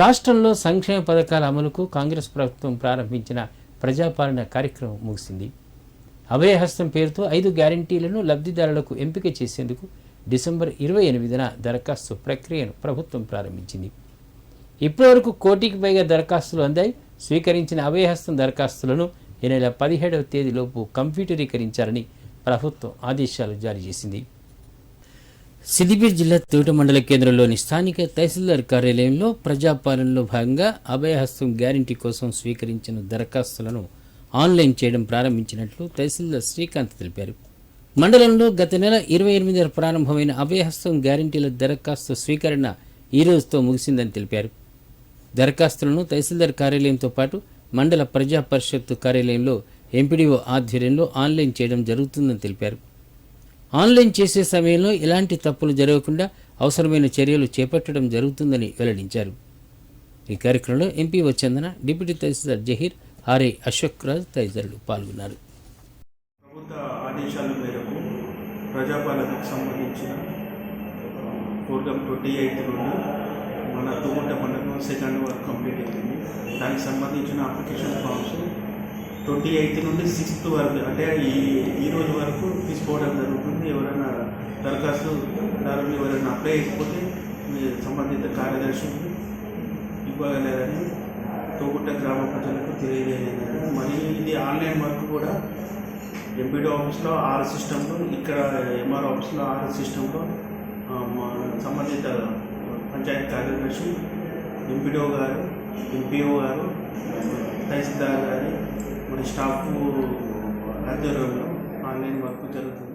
రాష్ట్రంలో సంక్షేమ పథకాల అమలుకు కాంగ్రెస్ ప్రభుత్వం ప్రారంభించిన ప్రజాపాలన కార్యక్రమం ముగిసింది. అభయహస్తం పేరుతో ఐదు గ్యారంటీలను లబ్ధిదారులకు ఎంపిక చేసేందుకు డిసెంబర్ ఇరవై ఎనిమిదిన దరఖాస్తు ప్రక్రియను ప్రభుత్వం ప్రారంభించింది. ఇప్పటివరకు కోటికి పైగా దరఖాస్తులు అందాయి స్వీకరించిన అభయహస్తం దరఖాస్తులను ఈ నెల పదిహేడవ తేదీలోపు కంప్యూటరీకరించాలని ప్రభుత్వం ఆదేశాలు జారీ చేసింది. సిద్దిపేట జిల్లా తోట మండల కేంద్రంలోని స్థానిక తహసీల్దార్ కార్యాలయంలో ప్రజాపాలనలో భాగంగా అభయహస్తం గ్యారంటీ కోసం స్వీకరించిన దరఖాస్తులను ఆన్లైన్ చేయడం ప్రారంభించినట్లు తహసీల్దార్ శ్రీకాంత్ తెలిపారు. మండలంలో గత నెల ఇరవై ఎనిమిదిన ప్రారంభమైన అభయహస్తం గ్యారంటీల దరఖాస్తు స్వీకరణ ఈ రోజుతో ముగిసిందని తెలిపారు. దరఖాస్తులను తహసీల్దార్ కార్యాలయంతో పాటు మండల ప్రజా పరిషత్తు కార్యాలయంలో ఎంపీడీఓ ఆధ్వర్యంలో ఆన్లైన్ చేయడం జరుగుతుందని తెలిపారు. ఆన్లైన్ చేసే సమయంలో ఎలాంటి తప్పులు జరగకుండా అవసరమైన చర్యలు చేపట్టడం జరుగుతుందని వెల్లడించారు. ఈ కార్యక్రమంలో ఎంపీ వచ్చందన డిప్యూటీ తహసీల్దార్ జహీర్ ఆర్ఏ అశోక్ రాజ్ తదితరులు పాల్గొన్నారు. ప్రభుత్వ ఆదేశాల మేరకు ప్రజాపాలనకు సంబంధించిన ప్రోగ్రామ్ ట్వంటీ ఎయిత్ నుండి మన తుగుంట మండలం సెకండ్ వర్క్ కంప్లీట్ అయింది. దానికి సంబంధించిన అప్లికేషన్ ఫామ్స్ ట్వంటీ ఎయిత్ నుండి సిక్స్త్ వరకు అంటే ఈ ఈ రోజు వరకు తీసుకోవడం జరుగుతుంది. ఎవరైనా దరఖాస్తు దారులు ఎవరైనా అప్లై అయిపోతే మీ సంబంధిత కార్యదర్శులు ఇవ్వగలరని తోగుట్ట గ్రామ ప్రజలకు తెలియజేయలేదు మరి ఇది ఆన్లైన్ వర్క్ కూడా. ఎంపీడీ ఆఫీస్లో ఆర్ సిస్టంలో ఇక్కడ ఎంఆర్ ఆఫీస్లో ఆర్ సిస్టంలో సంబంధిత పంచాయతీ కార్యదర్శి ఎంపీడీఓ గారు ఎంపీఓ గారు తహసీల్దార్ గారి ఇప్పుడు స్టాఫ్ అందరూ ఆన్లైన్ వర్క్ జరుగుతుంది.